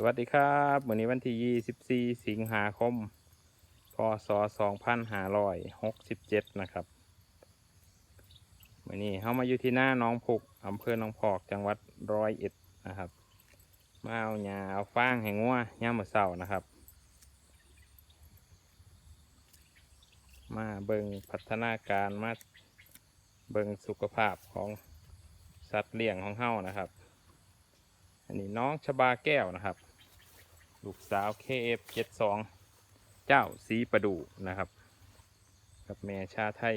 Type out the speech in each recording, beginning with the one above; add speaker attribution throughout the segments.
Speaker 1: สวัสดีครับวันนี้วันที่ 24 สิงหาคม พศ 2567 นะครับวันนี้เข้ามาอยู่ที่หน้าน้องพุกอำเภอหนองพอกจังหวัดร้อยเอ็ดนะครับ มาเอาหญ้าเอาฟางให้งัวย่ามมือเช้านะครับ มาเบิงพัฒนาการมาเบิงสุขภาพของสัตว์เลี้ยงของเฮานะครับอันนี้น้องชบาแก้วนะครับ ลูกสาว KF72 เจ้าสีประดูนะครับ กับแม่ชาไทย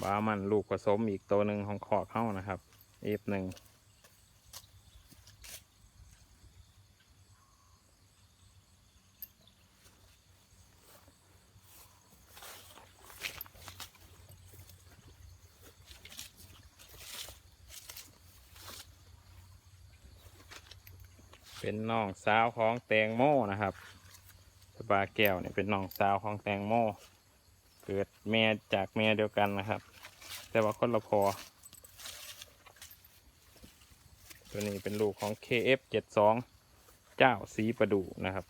Speaker 1: บามันลูกผสมอีกตัวหนึ่งของขอเข้านะครับ F1 เป็นน้องสาวของแตงโมนะครับสปาแก้วเนี่ยเป็นน้องสาวของแตงโม เกิดแม่จากแม่เดียวกันนะครับ แต่ว่าคนละพอ ตัวนี้เป็นลูกของ KF72 เจ้าสีประดูนะครับ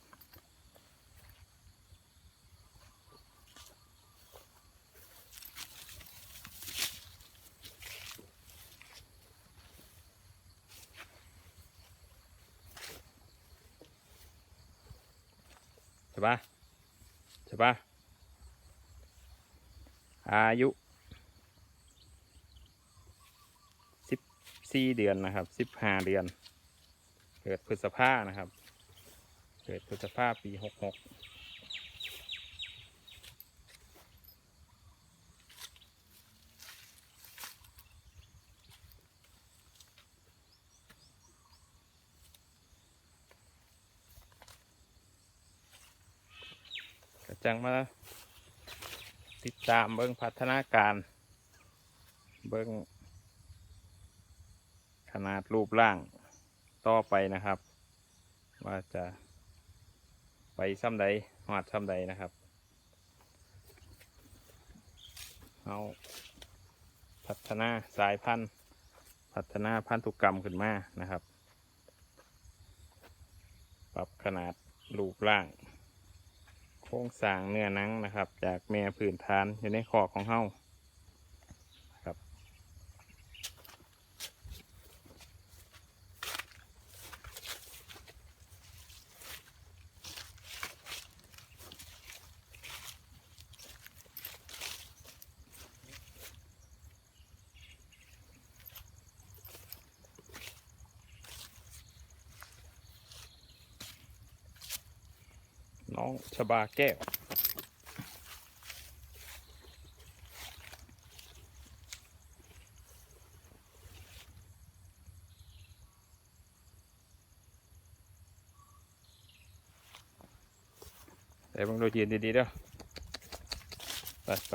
Speaker 1: ปะใช่ปะอายุสิบสี่เดือนนะครับสิบห้าเดือน เกิดพฤษภานะครับ เกิดพฤษภาปีหกหก จังมาติดตามเบิ้งพัฒนาการ เบิ้งขนาดรูปร่างต่อไปนะครับ ว่าจะไปซ้ำใดหอดซ้ำใดนะครับเอาพัฒนาสายพันธุ์ พัฒนาพันธุกรรมขึ้นมานะครับ ปรับขนาดรูปร่าง โครงสร้างเนื้อหนังนะครับ จากแม่ผืนฐานอยู่ในคอของเฮา น้องชบาแก้วเดี๋ยวมึงดูยืนดีๆเด้อไปไป